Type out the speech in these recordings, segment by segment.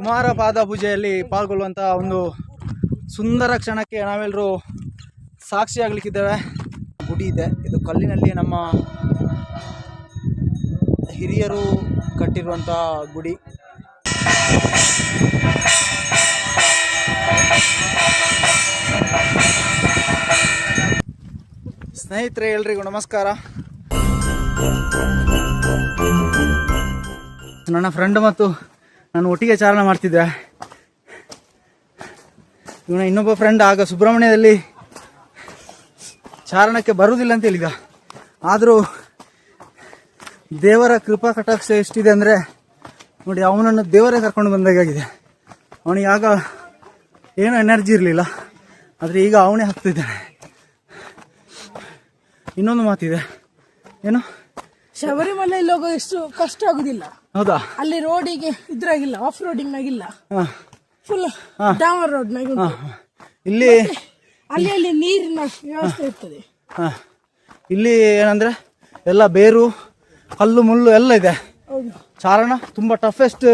ಕುಮಾರ ಪಾದ ಪೂಜೆಯಲ್ಲಿ ಪಾಲ್ಗೊಳ್ಳುವಂತಹ ಒಂದು ಸುಂದರ ಕ್ಷಣಕ್ಕೆ ನಾವೆಲ್ಲರೂ ಸಾಕ್ಷಿಯಾಗಲಿಕ್ಕಿದ್ದೇವೆ ಗುಡಿ ಇದೆ. ಇದು ಕಲ್ಲಿನಲ್ಲಿ ನಮ್ಮ ಹಿರಿಯರು ಕಟ್ಟಿರುವಂತಹ ಗುಡಿ. ಸ್ನೇಹಿತರೆ, ಎಲ್ರಿಗೂ ನಮಸ್ಕಾರ. ನನ್ನ ಫ್ರೆಂಡ್ ಮತ್ತು ನಾನು ಒಟ್ಟಿಗೆ ಚಾರಣ ಮಾಡ್ತಿದ್ದೆ. ಇವನ ಇನ್ನೊಬ್ಬ ಫ್ರೆಂಡ್ ಆಗ ಸುಬ್ರಹ್ಮಣ್ಯದಲ್ಲಿ ಚಾರಣಕ್ಕೆ ಬರುವುದಿಲ್ಲ ಅಂತ ಹೇಳಿದ. ಆದರೂ ದೇವರ ಕೃಪಾ ಕಟಾಕ್ಷ ಎಷ್ಟಿದೆ ಅಂದರೆ ನೋಡಿ ಅವನನ್ನು ದೇವರೇ ಕರ್ಕೊಂಡು ಬಂದಾಗಿದೆ. ಅವನಿಗೆ ಆಗ ಏನೂ ಎನರ್ಜಿ ಇರಲಿಲ್ಲ. ಆದರೆ ಈಗ ಅವನೇ ಹಾಕ್ತಿದ್ದಾನೆ ಇನ್ನೊಂದು ಮಾತಿದೆ. ಏನು? ಶಬರಿಮಲೆಯಲ್ಲಿ ಹೋಗೋ ಎಷ್ಟು ಕಷ್ಟ ಆಗುದಿಲ್ಲ. ಹೌದಾ? ಅಲ್ಲಿ ರೋಡಿಗೆ ಇದ್ರಾಗಿಲ್ಲ ಆಫ್ ರೋಡಿಂಗ್ ಆಗಿಲ್ಲ ಹಾಂ. ಫುಲ್ ಡಾಮರ್ ರೋಡ್ ನಾಗ. ಇಲ್ಲಿ ಅಲ್ಲಿ ಅಲ್ಲಿ ನೀರಿನ ವ್ಯವಸ್ಥೆ ಇರ್ತದೆ. ಹಾಂ. ಇಲ್ಲಿ ಏನಂದ್ರೆ ಎಲ್ಲ ಬೇರು ಕಲ್ಲು ಮುಳ್ಳು ಎಲ್ಲ ಇದೆ. ಚಾರಣ ತುಂಬಾ ಟಫೆಸ್ಟ್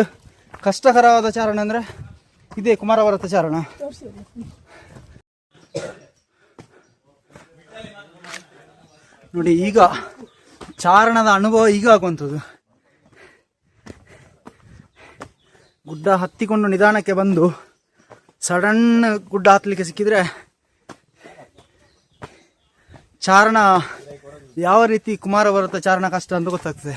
ಕಷ್ಟಕರವಾದ ಚಾರಣ ಅಂದ್ರೆ ಇದೇ ಕುಮಾರವರತ ಚಾರಣ. ನೋಡಿ ಈಗ ಚಾರಣದ ಅನುಭವ ಈಗ ಆಗುವಂಥದ್ದು. ಗುಡ್ಡ ಹತ್ತಿಕೊಂಡು ನಿಧಾನಕ್ಕೆ ಬಂದು ಸಡನ್ ಗುಡ್ಡ ಹತ್ತಲಿಕ್ಕೆ ಸಿಕ್ಕಿದ್ರೆ ಚಾರಣ ಯಾವ ರೀತಿ ಕುಮಾರ ಬರುತ್ತೆ ಚಾರಣ ಕಷ್ಟ ಅಂತ ಗೊತ್ತಾಗ್ತದೆ.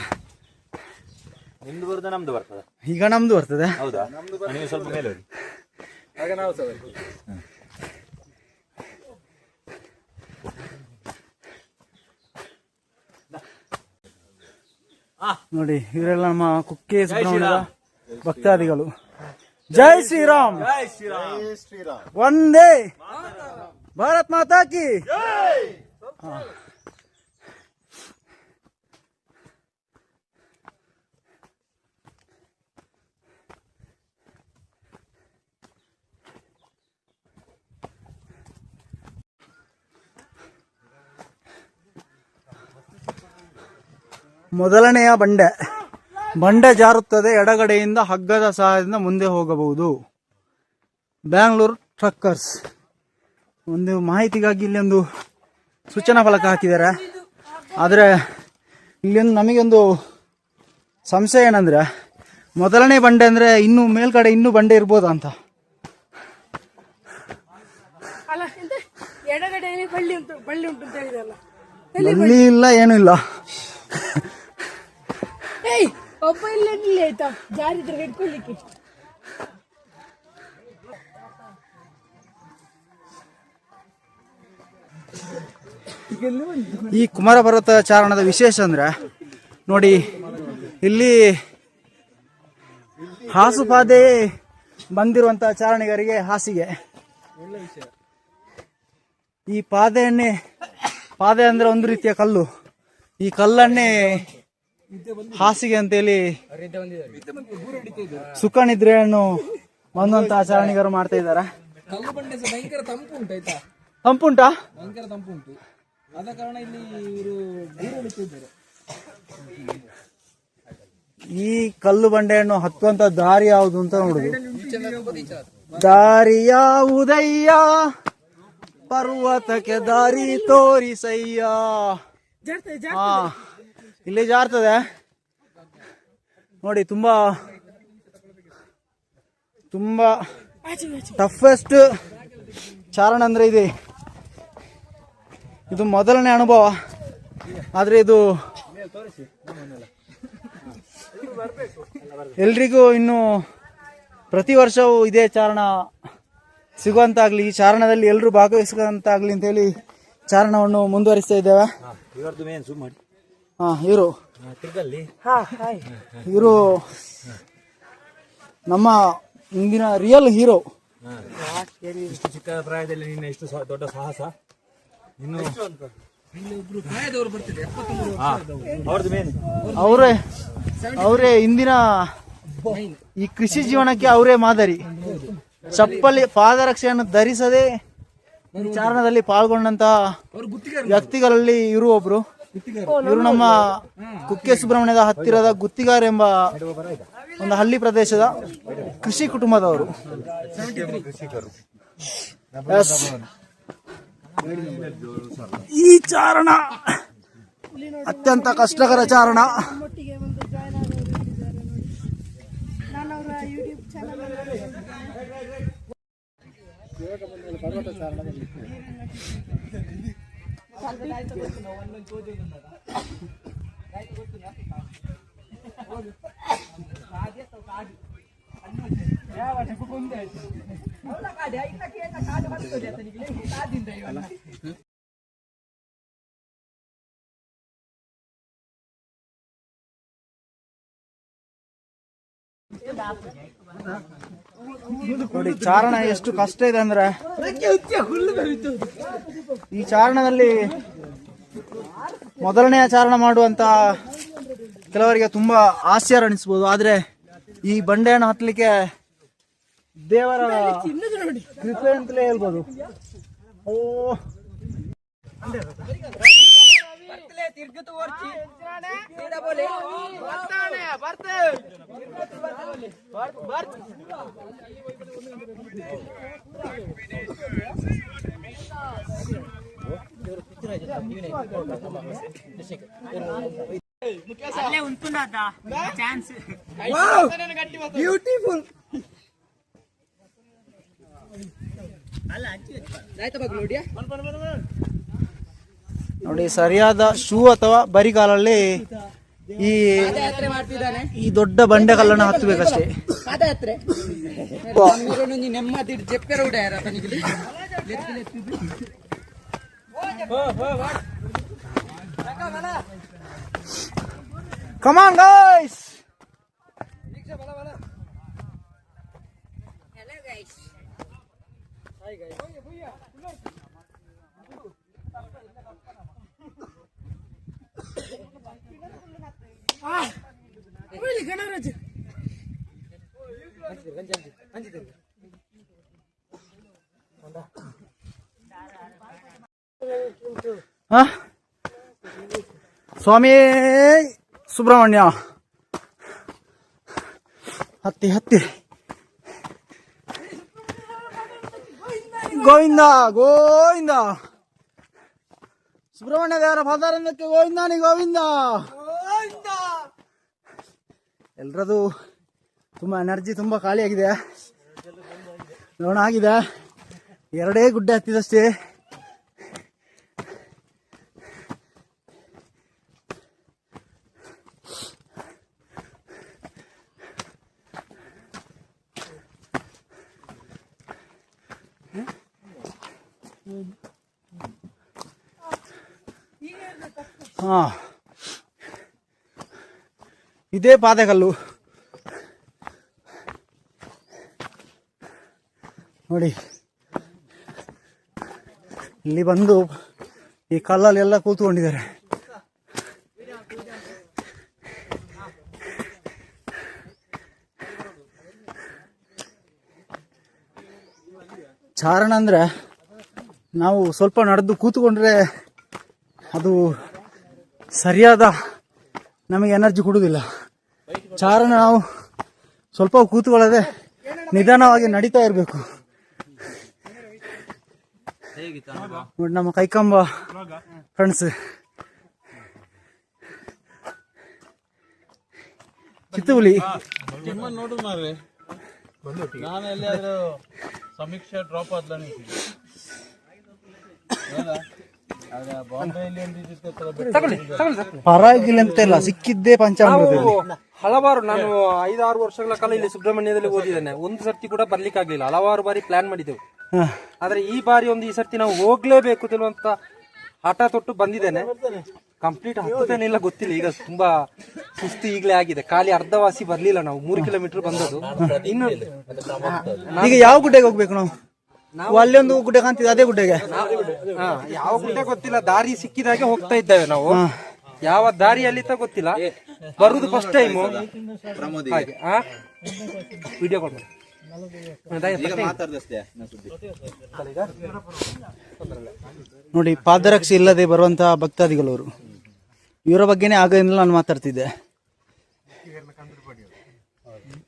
ನಿಮ್ದು ಬರ್ತದ? ಈಗ ನಮ್ದು ಬರ್ತದೆ. ಹೌದಾ? ನೀವು ಸ್ವಲ್ಪ ಮೇಲೆ ನೋಡಿ ಇವರೆಲ್ಲ ನಮ್ಮ ಕುಕ್ಕೆ ಸುಬ್ರಹ್ಮಣ್ಯದ ಭಕ್ತಾದಿಗಳು. ಜೈ ಶ್ರೀರಾಮ್. ಒಂದೇ ಭಾರತ್ ಮಾತಾ ಕಿ. ಮೊದಲನೆಯ ಬಂಡೆ. ಬಂಡೆ ಜಾರುತ್ತದೆ ಎಡಗಡೆಯಿಂದ ಹಗ್ಗದ ಸಹಾಯದಿಂದ ಮುಂದೆ ಹೋಗಬಹುದು. ಬ್ಯಾಂಗ್ಳೂರ್ ಟ್ರಕ್ಕರ್ಸ್ ಒಂದು ಮಾಹಿತಿಗಾಗಿ ಇಲ್ಲಿ ಒಂದು ಸೂಚನಾ ಫಲಕ ಹಾಕಿದ್ದಾರೆ. ಆದರೆ ಇಲ್ಲೊಂದು ನಮಗೊಂದು ಸಂಶಯ ಏನಂದ್ರೆ ಮೊದಲನೇ ಬಂಡೆ ಅಂದರೆ ಇನ್ನು ಮೇಲ್ಗಡೆ ಇನ್ನೂ ಬಂಡೆ ಇರ್ಬೋದಾ ಅಂತ. ಬಳ್ಳಿ ಇಲ್ಲ ಏನೂ ಇಲ್ಲ. ಏಯ್ ಇಲ್ಲಿ ಆಯ್ತಾ? ಜಾರಿದ್ರೆ ಹಿಡ್ಕೊಳ್ಳಿಕ್ಕೆ ಈ ಕುಮಾರ ಪರ್ವತ ಚಾರಣದ ವಿಶೇಷ ಅಂದ್ರೆ, ನೋಡಿ, ಇಲ್ಲಿ ಹಾಸುಪಾದೆ ಬಂದಿರುವಂತ ಚಾರಣಿಗರಿಗೆ ಹಾಸಿಗೆ. ಈ ಪಾದೆಯನ್ನೇ ಪಾದೆ ಅಂದ್ರೆ ಒಂದು ರೀತಿಯ ಕಲ್ಲು. ಈ ಕಲ್ಲನ್ನೇ ಹಾಸಿಗೆ ಅಂತೇಳಿ ಸುಖ ನಿದ್ರೆಯನ್ನು ಬಂದಂತ ಆಚರಣೆಗಾರು ಮಾಡ್ತಾ ಇದ್ದಾರೆ? ಭಯಂಕರ ತಂಪು ಉಂಟು ಆಯ್ತಾ? ತಂಪುಂಟಾ ಭಯಂಕರ ತಂಪು ಉಂಟು. ಆದ ಕಾರಣ ಇಲ್ಲಿ ಇವರು ಬೀರಳಿತಿದ್ದಾರೆ ಈ ಕಲ್ಲು ಬಂಡೆಯನ್ನು ಹತ್ತುವಂತ ದಾರಿ ಯಾವುದು ಅಂತ ನೋಡುದು. ದಾರಿ ಯಾವುದಯ್ಯ? ಪರ್ವತಕ್ಕೆ ದಾರಿ ತೋರಿಸಯ್ಯ. ಇಲ್ಲಿ ಜಾರ್ತದೆ. ನೋಡಿ ತುಂಬಾ ತುಂಬಾ ಟಫೆಸ್ಟ್ ಚಾರಣ ಅಂದ್ರೆ ಇದೆ. ಇದು ಮೊದಲನೇ ಅನುಭವ. ಆದ್ರೆ ಇದು ಎಲ್ರಿಗೂ ಇನ್ನು ಪ್ರತಿ ವರ್ಷವೂ ಇದೇ ಚಾರಣ ಸಿಗುವಂತಾಗ್ಲಿ ಈ ಚಾರಣದಲ್ಲಿ ಎಲ್ಲರೂ ಭಾಗವಹಿಸುವಂತಾಗ್ಲಿ ಅಂತೇಳಿ ಚಾರಣವನ್ನು ಮುಂದುವರಿಸ್ತಾ ಇದ್ದೇವೆ. ಇವರದ್ದು ಮೇನ್ ಸುಮ್ ಮಾಡಿ. ಹಾ ಇವರು. ತಿರ್ಗಲ್ಲಿ. ಇವರು ನಮ್ಮ ಇಂದಿನ ರಿಯಲ್ ಹೀರೋ ಇಷ್ಟು ಚಿಕ್ಕ ಪ್ರಾಯದಲ್ಲಿ ನಿನ್ನ ಇಷ್ಟು ಸ- ದೊಡ್ಡ ಸಾಹಸ. ಇನ್ನು ಹಾ ಅವ್ರದ್ದು ಮೇನ್ ಅವರೇ ಅವರೇ ಇಂದಿನ ಈ ಕೃಷಿ ಜೀವನಕ್ಕೆ ಅವರೇ ಮಾದರಿ. ಚಪ್ಪಲಿ ಪಾದರಕ್ಷೆಯನ್ನು ಧರಿಸದೆ ಈ ಚಾರಣದಲ್ಲಿ ಗುತ್ತಿಗೆ ವ್ಯಕ್ತಿಗಳಲ್ಲಿ ಇರುವ ಒಬ್ರು. ಇವರು ನಮ್ಮ ಕುಕ್ಕೆ ಸುಬ್ರಹ್ಮಣ್ಯದ ಹತ್ತಿರದ ಗುತ್ತಿಗಾರ್ ಎಂಬ ಒಂದು ಹಳ್ಳಿ ಪ್ರದೇಶದ ಕೃಷಿ ಕುಟುಂಬದವರು. ಈ ಚಾರಣ ಅತ್ಯಂತ ಕಷ್ಟಕರ ಚಾರಣ. పర్వత చారణ Thank you. ನೋಡಿ, ಚಾರಣ ಎಷ್ಟು ಕಷ್ಟ ಇದೆ ಅಂದ್ರೆ ಈ ಚಾರಣದಲ್ಲಿ ಮೊದಲನೆಯ ಚಾರಣ ಮಾಡುವಂತ ಕೆಲವರಿಗೆ ತುಂಬಾ ಆಶ್ಚರ್ಯ ಅನಿಸ್ಬೋದು. ಆದ್ರೆ ಈ ಬಂಡೆಯನ್ನು ಹತ್ತಲಿಕ್ಕೆ ದೇವರ ಕೃಪೆ ಅಂತಲೇ ಹೇಳ್ಬೋದು. ಓ. ತಿರ್ಗತು ಓಡ್ಸಿ ಸೀದ ಬೋಲಿ ಬರ್ತಾನೆ ಬರ್ತೆ ಅಲ್ಲೇ ಉಂಟುಂದ ಚಾನ್ಸ್ ಬ್ಯೂಟಿಫುಲ್ ಅಲ್ಲ ಆಯ್ತಾ ಬಗ್ಗೆ ನೋಡಿಯಾ ನೋಡಿ ಸರಿಯಾದ ಶೂ ಅಥವಾ ಬರಿಗಾಲಲ್ಲಿ ಈ ಈ ದೊಡ್ಡ ಬಂಡೆ ಕಲ್ಲನ್ನು ಹತ್ತಬೇಕಷ್ಟೇ ಕಮಾನ್ ಗೈಸ್ ಹೈ ಉಡಾರ ತನಿಗೆ ಕಮಾನ್ ಗೈಸ್ ಗಣರಾಜ್ ಹ? ಸ್ವಾಮಿ ಸುಬ್ರಹ್ಮಣ್ಯ ಹತ್ತಿ ಹತ್ತಿ ಗೋವಿಂದ ಗೋವಿಂದ ಸುಬ್ರಹ್ಮಣ್ಯ ದೇವರ ಪದಾರಂಗಕ್ಕೆ ಗೋವಿಂದಾನಿ ಗೋವಿಂದ ಎಲ್ರದು ತುಂಬ ಎನರ್ಜಿ ತುಂಬ ಖಾಲಿಯಾಗಿದೆ. ನೋಣ ಆಗಿದೆ. ಎರಡೇ ಗುಡ್ಡೆ ಹತ್ತಿದಷ್ಟೇ ಹಾ ಇದೇ ಪಾದಕಲ್ಲು ನೋಡಿ. ಇಲ್ಲಿ ಬಂದು ಈ ಕಲ್ಲಲ್ಲಿ ಎಲ್ಲ ಕೂತ್ಕೊಂಡಿದ್ದಾರೆ. ಚಾರಣ ಅಂದರೆ ನಾವು ಸ್ವಲ್ಪ ನಡೆದು ಕೂತ್ಕೊಂಡ್ರೆ ಅದು ಸರಿಯಾದ ನಮಗೆ ಎನರ್ಜಿ ಕೊಡುವುದಿಲ್ಲ. ಚಾರಣ ನಾವು ಸ್ವಲ್ಪ ಕೂತ್ಕೊಳ್ಳದೆ ನಿಧಾನವಾಗಿ ನಡೀತಾ ಇರಬೇಕು. ನೋಡಿ ನಮ್ಮ ಕೈಕಂಬ ಫ್ರೆಂಡ್ಸ್ ಮಾರ್ರೆ. ನಾನು ಎಲ್ಲಿಯಾದ್ರೂ ಸಮೀಕ್ಷೆ ಡ್ರಾಪ್ ಆದ್ಲ ತರ ಬಿಟ್ಟು ಪರವಾಗಿಲ್ಲ ಅಂತ ಇಲ್ಲ ಸಿಕ್ಕಿದ್ದೇ ಪಂಚಾಮೃತದಲ್ಲಿ. ಹಲವಾರು ನಾನು ಐದಾರು ವರ್ಷಗಳ ಕಾಲ ಇಲ್ಲಿ ಸುಬ್ರಹ್ಮಣ್ಯದಲ್ಲಿ ಓದಿದ್ದೇನೆ. ಒಂದು ಸರ್ತಿ ಕೂಡ ಬರ್ಲಿಕ್ಕಾಗ್ಲಿಲ್ಲ. ಹಲವಾರು ಬಾರಿ ಪ್ಲಾನ್ ಮಾಡಿದ್ದೆವು. ಆದ್ರೆ ಈ ಬಾರಿ ಒಂದು ಈ ಸರ್ತಿ ನಾವು ಹೋಗ್ಲೇಬೇಕು ತಿಳುವಂತ ಹಠ ತೊಟ್ಟು ಬಂದಿದ್ದೇನೆ. ಕಂಪ್ಲೀಟ್ ಹತ್ತದೇನಿಲ್ಲ ಗೊತ್ತಿಲ್ಲ. ಈಗ ತುಂಬಾ ಸುಸ್ತು ಈಗಲೇ ಆಗಿದೆ. ಖಾಲಿ ಅರ್ಧವಾಸಿ ಬರ್ಲಿಲ್ಲ ನಾವು. ಮೂರು ಕಿಲೋಮೀಟರ್ ಬಂದದ್ದು. ಇನ್ನು ಈಗ ಯಾವ ಗುಡ್ಡೆಗೆ ಹೋಗ್ಬೇಕು ನಾವು? ನಾವು ಅಲ್ಲಿ ಒಂದು ಗುಡ್ಡೆ ಕಾಣ್ತಿದೆ ಅದೇ ಗುಡ್ಡೆಗೆ. ಹಾ, ಯಾವ ಗುಡ್ಡೆ ಗೊತ್ತಿಲ್ಲ. ದಾರಿ ಸಿಕ್ಕಿದಾಗೆ ಹೋಗ್ತಾ ಇದ್ದೇವೆ ನಾವು. ಯಾವ ದಾರಿಯಲ್ಲಿ ಅಂತ ಗೊತ್ತಿಲ್ಲ. ಬರುದು ಫಸ್ಟ್ ಟೈಮ್ ಹಾಗೆ ವಿಡಿಯೋ ಕಾಲ್ ನೋಡಿ ಪಾದರಕ್ಷೆ ಇಲ್ಲದೆ ಬರುವಂತಹ ಅವರು ಇವರ ಬಗ್ಗೆನೇ ಆಗದಿಂದ ನಾನು ಮಾತಾಡ್ತಿದ್ದೆ.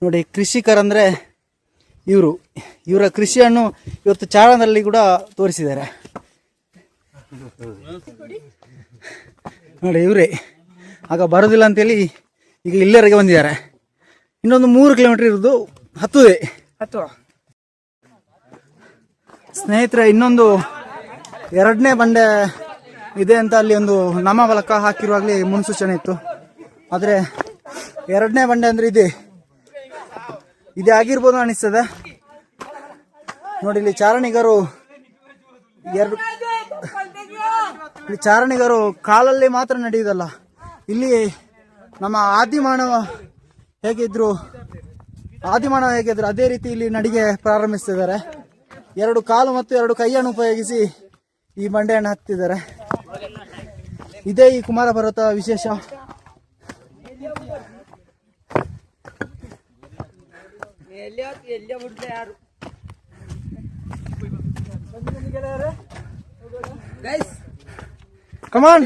ನೋಡಿ ಕೃಷಿಕರಂದ್ರೆ ಇವರು. ಇವರ ಕೃಷಿಯನ್ನು ಇವತ್ತು ಚಾರಣದಲ್ಲಿ ಕೂಡ ತೋರಿಸಿದ್ದಾರೆ. ನೋಡಿ ಇವರೇ. ಆಗ ಬರೋದಿಲ್ಲ ಅಂತೇಳಿ ಈಗ ಇಲ್ಲೇರಿಗೆ ಬಂದಿದ್ದಾರೆ. ಇನ್ನೊಂದು ಮೂರು ಕಿಲೋಮೀಟರ್ ಇರೋದು ಹತ್ತುದೆ ಹತ್ತು ಸ್ನೇಹಿತರೆ ಇನ್ನೊಂದು ಎರಡನೇ ಬಂಡೆ ಇದೆ ಅಂತ ಅಲ್ಲಿ ಒಂದು ನಾಮಫಲಕ ಹಾಕಿರುವಾಗಲೇ ಮುನ್ಸೂಚನೆ ಇತ್ತು. ಆದರೆ ಎರಡನೇ ಬಂಡೆ ಅಂದರೆ ಇದೆ. ಇದೇ ಆಗಿರ್ಬೋದು ಅನಿಸ್ತದೆ. ನೋಡಿ ಇಲ್ಲಿ ಚಾರಣಿಗರು ಎರಡು ಇಲ್ಲಿ ಚಾರಣಿಗರು ಕಾಲಲ್ಲಿ ಮಾತ್ರ ನಡೆಯುವುದಲ್ಲ. ಇಲ್ಲಿ ನಮ್ಮ ಆದಿಮಾನವ ಹೇಗಿದ್ರು ಆದಿಮಾನವ ಹೇಗಿದ್ರು, ಅದೇ ರೀತಿ ಇಲ್ಲಿ ನಡಿಗೆ ಪ್ರಾರಂಭಿಸ್ತಿದ್ದಾರೆ. ಎರಡು ಕಾಲು ಮತ್ತು ಎರಡು ಕೈಯನ್ನು ಉಪಯೋಗಿಸಿ ಈ ಬಂಡೆಯನ್ನು ಹತ್ತಿದ್ದಾರೆ. ಇದೇ ಈ ಕುಮಾರ ಪರ್ವತ ವಿಶೇಷ. ಕಮಾನ್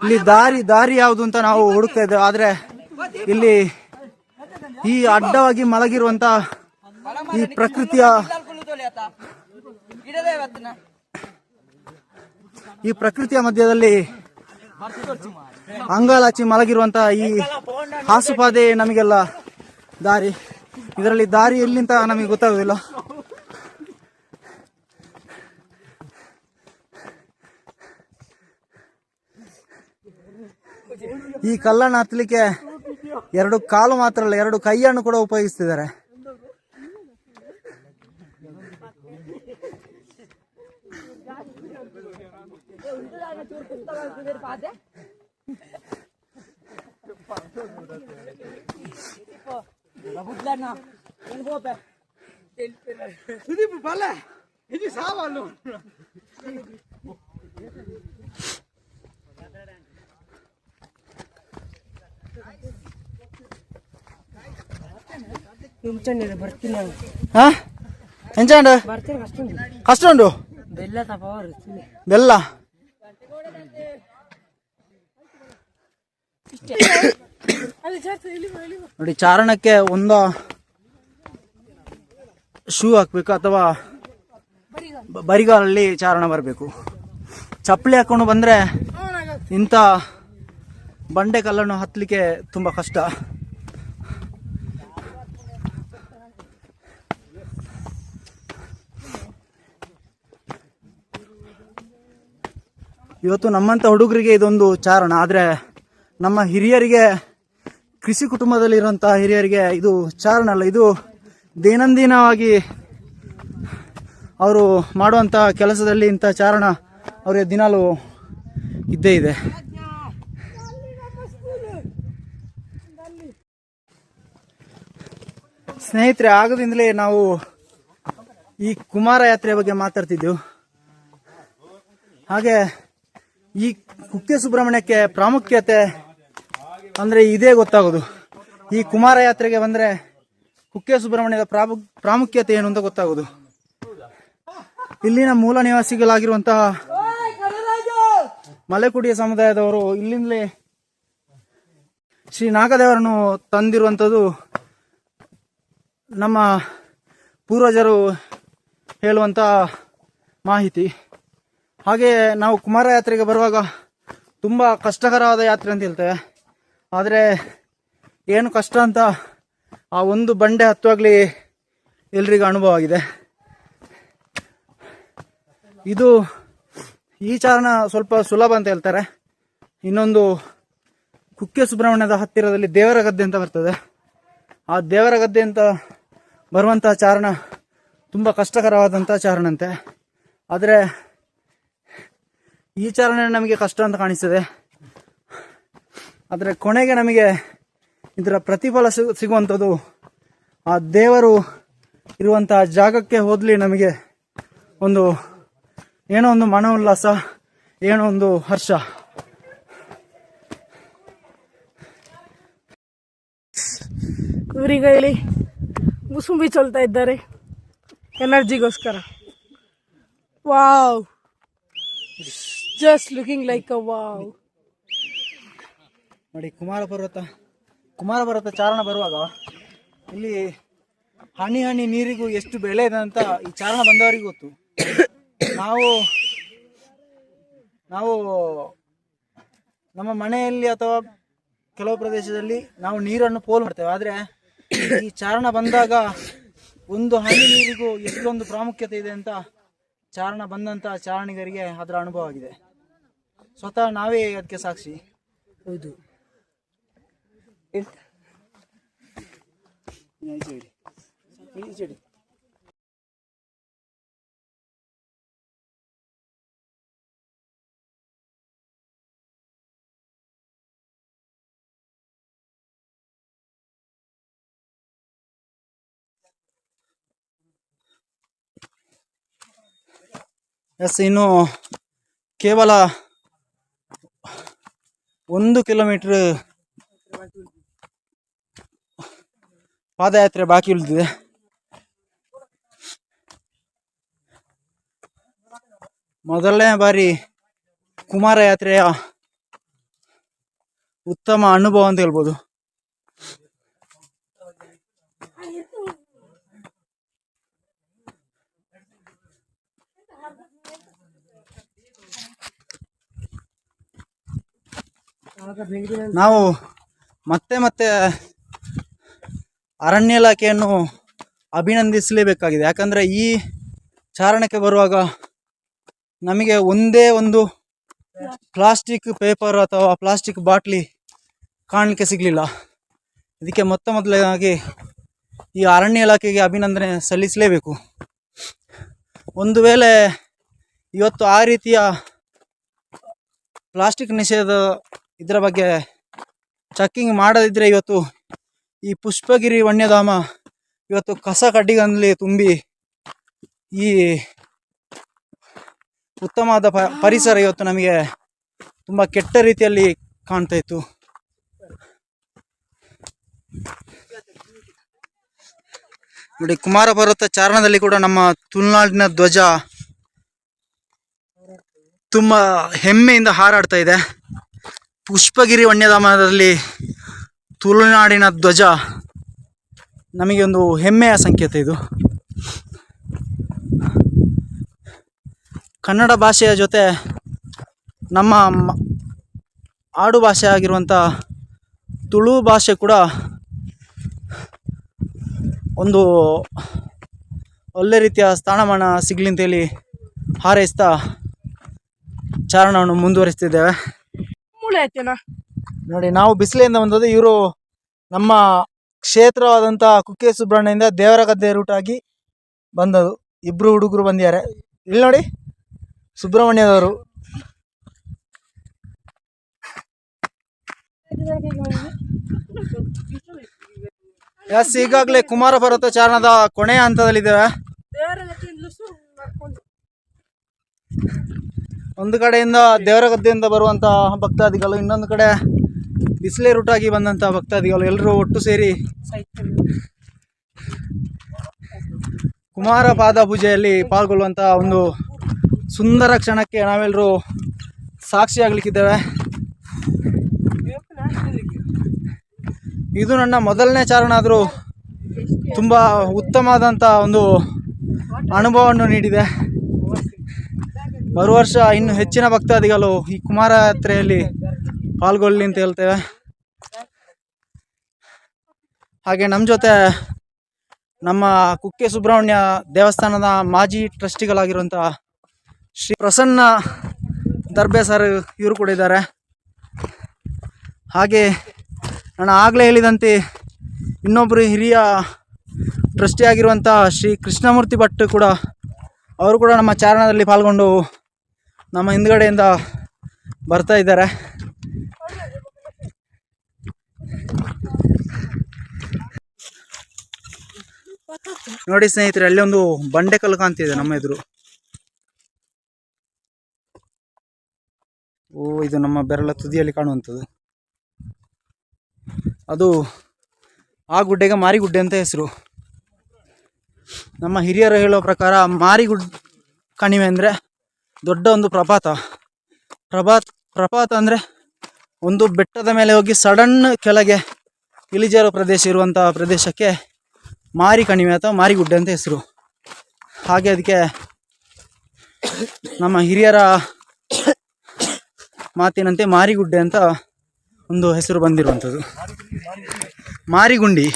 ಇಲ್ಲಿ ದಾರಿ ದಾರಿ ಯಾವುದು ಅಂತ ನಾವು ಹುಡುಕ್ತಾ ಇದ್ದೇವೆ. ಆದ್ರೆ ಇಲ್ಲಿ ಈ ಅಡ್ಡವಾಗಿ ಮಲಗಿರುವಂತ ಈ ಪ್ರಕೃತಿಯ ಈ ಪ್ರಕೃತಿಯ ಮಧ್ಯದಲ್ಲಿ ಅಂಗಾಲಾಚಿ ಮಲಗಿರುವಂತ ಈ ಹಾಸುಪಾದೆ ನಮಗೆಲ್ಲ ದಾರಿ. ಇದರಲ್ಲಿ ದಾರಿ ಎಲ್ಲಿಂತ ನಮಗೆ ಗೊತ್ತಾಗುದಿಲ್ಲ. ಈ ಕಲ್ಲನ್ನು ಹತ್ತಲಿಕ್ಕೆ ಎರಡು ಕಾಲು ಮಾತ್ರ ಅಲ್ಲ ಎರಡು ಕೈಯನ್ನು ಕೂಡ ಉಪಯೋಗಿಸ್ತಿದ್ದಾರೆ. ಮುಂಚೆನೆ ಬರ್ತೀನಿ ಹಾ? ಕಷ್ಟ ಅಷ್ಟೊಂದು ಬೆಲ್ಲ ನೋಡಿ ಚಾರಣಕ್ಕೆ ಒಂದ ಶೂ ಹಾಕ್ಬೇಕು ಅಥವಾ ಬರಿಗಾಲಲ್ಲಿ ಚಾರಣ ಬರಬೇಕು. ಚಪ್ಪಲಿ ಹಾಕೊಂಡು ಬಂದ್ರೆ ಇಂಥ ಬಂಡೆ ಕಲ್ಲನ್ನು ಹತ್ತಲಿಕ್ಕೆ ತುಂಬಾ ಕಷ್ಟ. ಇವತ್ತು ನಮ್ಮಂತ ಹುಡುಗರಿಗೆ ಇದೊಂದು ಚಾರಣ. ಆದ್ರೆ ನಮ್ಮ ಹಿರಿಯರಿಗೆ, ಕೃಷಿ ಕುಟುಂಬದಲ್ಲಿ ಇರುವಂತಹ ಹಿರಿಯರಿಗೆ ಇದು ಚಾರಣ ಅಲ್ಲ. ಇದು ದೈನಂದಿನವಾಗಿ ಅವರು ಮಾಡುವಂತ ಕೆಲಸದಲ್ಲಿ ಇಂಥ ಚಾರಣ ಅವರಿಗೆ ದಿನಾಲು ಇದ್ದೇ ಇದೆ. ಸ್ನೇಹಿತರೆ, ಆಗದಿಂದಲೇ ನಾವು ಈ ಕುಮಾರ ಯಾತ್ರೆಯ ಬಗ್ಗೆ ಮಾತಾಡ್ತಿದ್ದೆವು. ಹಾಗೆ ಈ ಕುಕ್ಕೆ ಸುಬ್ರಹ್ಮಣ್ಯಕ್ಕೆ ಪ್ರಾಮುಖ್ಯತೆ ಅಂದ್ರೆ ಇದೇ ಗೊತ್ತಾಗೋದು. ಈ ಕುಮಾರ ಯಾತ್ರೆಗೆ ಬಂದ್ರೆ ಕುಕ್ಕೆ ಸುಬ್ರಹ್ಮಣ್ಯದ ಪ್ರಾಮು ಪ್ರಾಮುಖ್ಯತೆ ಏನು ಅಂತ ಗೊತ್ತಾಗೋದು. ಇಲ್ಲಿನ ಮೂಲ ನಿವಾಸಿಗಳಾಗಿರುವಂತಹ ಮಲೆಕುಡಿಯ ಸಮುದಾಯದವರು ಇಲ್ಲಿಂದಲೇ ಶ್ರೀ ನಾಗದೇವರನ್ನು ತಂದಿರುವಂಥದ್ದು ನಮ್ಮ ಪೂರ್ವಜರು ಹೇಳುವಂತ ಮಾಹಿತಿ. ಹಾಗೆ ನಾವು ಕುಮಾರ ಯಾತ್ರೆಗೆ ಬರುವಾಗ ತುಂಬ ಕಷ್ಟಕರವಾದ ಯಾತ್ರೆ ಅಂತ ಹೇಳ್ತೇವೆ. ಆದರೆ ಏನು ಕಷ್ಟ ಅಂತ ಆ ಒಂದು ಬಂಡೆ ಹತ್ತುವಾಗಲಿ ಎಲ್ರಿಗೂ ಅನುಭವ ಆಗಿದೆ. ಇದು ಈ ಚಾರಣ ಸ್ವಲ್ಪ ಸುಲಭ ಅಂತ ಹೇಳ್ತಾರೆ. ಇನ್ನೊಂದು ಕುಕ್ಕೆ ಸುಬ್ರಹ್ಮಣ್ಯದ ಹತ್ತಿರದಲ್ಲಿ ದೇವರ ಗದ್ದೆ ಅಂತ ಬರ್ತದೆ. ಆ ದೇವರ ಗದ್ದೆ ಅಂತ ಬರುವಂತಹ ಚಾರಣ ತುಂಬ ಕಷ್ಟಕರವಾದಂಥ ಚಾರಣಂತೆ ಆದರೆ ಈ ಚಾರಣೆ ನಮಗೆ ಕಷ್ಟ ಅಂತ ಕಾಣಿಸ್ತದೆ. ಆದರೆ ಕೊನೆಗೆ ನಮಗೆ ಇದರ ಪ್ರತಿಫಲ ಸಿಗು, ಸಿಗುವಂಥದ್ದು ಆ ದೇವರು ಇರುವಂತಹ ಜಾಗಕ್ಕೆ ಹೋದ್ಲಿ ನಮಗೆ ಒಂದು ಏನೋ ಒಂದು ಮನ ಉಲ್ಲಾಸ ಏನೋ ಒಂದು ಹರ್ಷ. ಇವರೀಗ ಇಲ್ಲಿ ಮುಸುಂಬಿ ಚಲ್ತಾ ಇದ್ದಾರೆ. ಎನರ್ಜಿಗೋಸ್ಕರ. Wow. Just looking like a wow ನೋಡಿ, ಕುಮಾರ ಪರ್ವತ ಕುಮಾರ ಪರ್ವತ ಚಾರಣ ಬರುವಾಗ ಇಲ್ಲಿ ಹನಿ ಹನಿ ನೀರಿಗೂ ಎಷ್ಟು ಬೆಲೆ ಇದೆ ಅಂತ ಈ ಚಾರಣ ಬಂದವರಿಗೆ ಗೊತ್ತು. ನಾವು ನಾವು ನಮ್ಮ ಮನೆಯಲ್ಲಿ ಅಥವಾ ಕೆಲವು ಪ್ರದೇಶದಲ್ಲಿ ನಾವು ನೀರನ್ನು ಪೋಲ್ ಮಾಡ್ತೇವೆ. ಆದರೆ ಈ ಚಾರಣ ಬಂದಾಗ ಒಂದು ಹನಿ ನೀರಿಗೂ ಎಷ್ಟೊಂದು ಪ್ರಾಮುಖ್ಯತೆ ಇದೆ ಅಂತ ಚಾರಣ ಬಂದಂಥ ಚಾರಣಿಗರಿಗೆ ಅದರ ಅನುಭವ ಆಗಿದೆ. ಸ್ವತಃ ನಾವೇ ಅದಕ್ಕೆ ಸಾಕ್ಷಿ. ಹೌದು. ಎಸ್ ಇನ್ನು ಕೇವಲ ಒಂದು ಕಿಲೋಮೀಟ್ರ್ ಪಾದಯಾತ್ರೆ ಬಾಕಿ ಉಳಿದಿದೆ. ಮೊದಲನೇ ಬಾರಿ ಕುಮಾರ ಯಾತ್ರೆಯ ಉತ್ತಮ ಅನುಭವ ಅಂತ ಹೇಳ್ಬೋದು. ನಾವು ಮತ್ತೆ ಮತ್ತೆ ಅರಣ್ಯ ಇಲಾಖೆಯನ್ನು ಅಭಿನಂದಿಸಲೇಬೇಕಾಗಿದೆ. ಯಾಕಂದರೆ ಈ ಚಾರಣಕ್ಕೆ ಬರುವಾಗ ನಮಗೆ ಒಂದೇ ಒಂದು ಪ್ಲಾಸ್ಟಿಕ್ ಪೇಪರ್ ಅಥವಾ ಪ್ಲಾಸ್ಟಿಕ್ ಬಾಟ್ಲಿ ಕಾಣಲಿಕ್ಕೆ ಸಿಗಲಿಲ್ಲ. ಇದಕ್ಕೆ ಮೊತ್ತ ಮೊದಲಾಗಿ ಈ ಅರಣ್ಯ ಇಲಾಖೆಗೆ ಅಭಿನಂದನೆ ಸಲ್ಲಿಸಲೇಬೇಕು. ಒಂದು ವೇಳೆ ಇವತ್ತು ಆ ರೀತಿಯ ಪ್ಲಾಸ್ಟಿಕ್ ನಿಷೇಧ ಇದರ ಬಗ್ಗೆ ಚೆಕ್ಕಿಂಗ್ ಮಾಡದಿದ್ರೆ ಇವತ್ತು ಈ ಪುಷ್ಪಗಿರಿ ವನ್ಯಧಾಮ ಇವತ್ತು ಕಸ ಕಡ್ಡಿಗಂದ್ಲಿ ತುಂಬಿ ಈ ಉತ್ತಮವಾದ ಪರಿಸರ ಇವತ್ತು ನಮಗೆ ತುಂಬ ಕೆಟ್ಟ ರೀತಿಯಲ್ಲಿ ಕಾಣ್ತಾ ಇತ್ತು. ನೋಡಿ ಕುಮಾರ ಪರ್ವತ ಚಾರಣದಲ್ಲಿ ಕೂಡ ನಮ್ಮ ತುಳುನಾಡಿನ ಧ್ವಜ ತುಂಬ ಹೆಮ್ಮೆಯಿಂದ ಹಾರಾಡ್ತಾ ಇದೆ. ಪುಷ್ಪಗಿರಿ ವನ್ಯಧಾಮದಲ್ಲಿ ತುಳುನಾಡಿನ ಧ್ವಜ. ನಮಗೆ ಒಂದು ಹೆಮ್ಮೆಯ ಸಂಕೇತ ಇದು. ಕನ್ನಡ ಭಾಷೆಯ ಜೊತೆ ನಮ್ಮ ಆಡು ಭಾಷೆ ಆಗಿರುವಂಥ ತುಳು ಭಾಷೆ ಕೂಡ ಒಂದು ಒಳ್ಳೆ ರೀತಿಯ ಸ್ಥಾನಮಾನ ಸಿಗಲಿ ಅಂತೇಳಿ ಹಾರೈಸ್ತಾ ಚಾರಣವನ್ನು ಮುಂದುವರಿಸ್ತಿದ್ದೇವೆ. ಮೂಳೆ ನೋಡಿ ನಾವು ಬಿಸಿಲಿಂದ ಬಂದದ್ದು ಇವರು ನಮ್ಮ ಕ್ಷೇತ್ರವಾದಂಥ ಕುಕ್ಕೆ ಸುಬ್ರಹ್ಮಣ್ಯದಿಂದ ದೇವರಗದ್ದೆ ರೂಟ್ ಆಗಿ ಬಂದದು ಇಬ್ರು ಹುಡುಗರು ಬಂದಿದ್ದಾರೆ. ಇಲ್ಲಿ ನೋಡಿ ಸುಬ್ರಹ್ಮಣ್ಯದವರು. ಎಸ್ ಈಗಾಗಲೇ ಕುಮಾರ ಪರ್ವತ ಚಾರಣದ ಕೊನೆಯ ಹಂತದಲ್ಲಿದ್ದೇವೆ. ಒಂದು ಕಡೆಯಿಂದ ದೇವರ ಗದ್ದೆಯಿಂದ ಬರುವಂತಹ ಭಕ್ತಾದಿಗಳು, ಇನ್ನೊಂದು ಕಡೆ ಬಿಸಿಲೆ ರೂಟಾಗಿ ಬಂದಂತಹ ಭಕ್ತಾದಿಗಳು ಎಲ್ಲರೂ ಒಟ್ಟು ಸೇರಿ ಕುಮಾರ ಪಾದ ಪೂಜೆಯಲ್ಲಿ ಪಾಲ್ಗೊಳ್ಳುವಂತಹ ಒಂದು ಸುಂದರ ಕ್ಷಣಕ್ಕೆ ನಾವೆಲ್ಲರೂ ಸಾಕ್ಷಿಯಾಗಲಿಕ್ಕಿದ್ದೇವೆ ಇದು ನನ್ನ ಮೊದಲನೇ ಚಾರಣ ಆದರೂ ತುಂಬ ಉತ್ತಮವಾದಂಥ ಒಂದು ಅನುಭವವನ್ನು ನೀಡಿದೆ. ಬರುವ ವರ್ಷ ಇನ್ನು ಹೆಚ್ಚಿನ ಭಕ್ತಾದಿಗಳು ಈ ಕುಮಾರ ಯಾತ್ರೆಯಲ್ಲಿ ಪಾಲ್ಗೊಳ್ಳಿ ಅಂತ ಹೇಳ್ತೇವೆ. ಹಾಗೆ ನಮ್ಮ ಜೊತೆ ನಮ್ಮ ಕುಕ್ಕೆ ಸುಬ್ರಹ್ಮಣ್ಯ ದೇವಸ್ಥಾನದ ಮಾಜಿ ಟ್ರಸ್ಟಿಗಳಾಗಿರುವಂತಹ ಶ್ರೀ ಪ್ರಸನ್ನ ದರ್ಬೆ ಸರ್ ಇವರು ಕೂಡ ಇದ್ದಾರೆ. ಹಾಗೆ ನಾನು ಆಗಲೇ ಹೇಳಿದಂತೆ ಇನ್ನೊಬ್ಬರು ಹಿರಿಯ ಟ್ರಸ್ಟಿ ಆಗಿರುವಂಥ ಶ್ರೀ ಕೃಷ್ಣಮೂರ್ತಿ ಭಟ್ ಕೂಡ ಅವರು ಕೂಡ ನಮ್ಮ ಚಾರಣದಲ್ಲಿ ಪಾಲ್ಗೊಂಡು ನಮ್ಮ ಹಿಂದ್ಗಡೆಯಿಂದ ಬರ್ತಾ ಇದ್ದಾರೆ. ನೋಡಿ ಸ್ನೇಹಿತರೆ, ಅಲ್ಲಿ ಒಂದು ಬಂಡೆ ಕಲ್ಲು ಕಾಣ್ತಿದೆ ನಮ್ಮ ಎದುರು. ಓ, ಇದು ನಮ್ಮ ಬೆರಳ ತುದಿಯಲ್ಲಿ ಕಾಣುವಂಥದ್ದು. ಅದು ಆ ಗುಡ್ಡೆಗೆ ಮಾರಿಗುಡ್ಡೆ ಅಂತ ಹೆಸರು. ನಮ್ಮ ಹಿರಿಯರು ಹೇಳೋ ಪ್ರಕಾರ ಮಾರಿಗುಡ್ ಕಣಿವೆ ಅಂದರೆ ದೊಡ್ಡ ಒಂದು ಪ್ರಪಾತ. ಪ್ರಭಾತ್ ಪ್ರಪಾತ ಅಂದರೆ ಒಂದು ಬೆಟ್ಟದ ಮೇಲೆ ಹೋಗಿ ಸಡನ್ ಕೆಳಗೆ ಇಳಿಜಾರು ಪ್ರದೇಶ ಇರುವಂಥ ಪ್ರದೇಶಕ್ಕೆ ಮಾರಿ ಕಣಿವೆ ಅಥವಾ ಮಾರಿಗುಡ್ಡೆ ಅಂತ ಹೆಸರು. ಹಾಗೆ ಅದಕ್ಕೆ ನಮ್ಮ ಹಿರಿಯರ ಮಾತಿನಂತೆ ಮಾರಿಗುಡ್ಡೆ ಅಂತ ಒಂದು ಹೆಸರು ಬಂದಿರುವಂಥದ್ದು ಮಾರಿಗುಂಡಿ.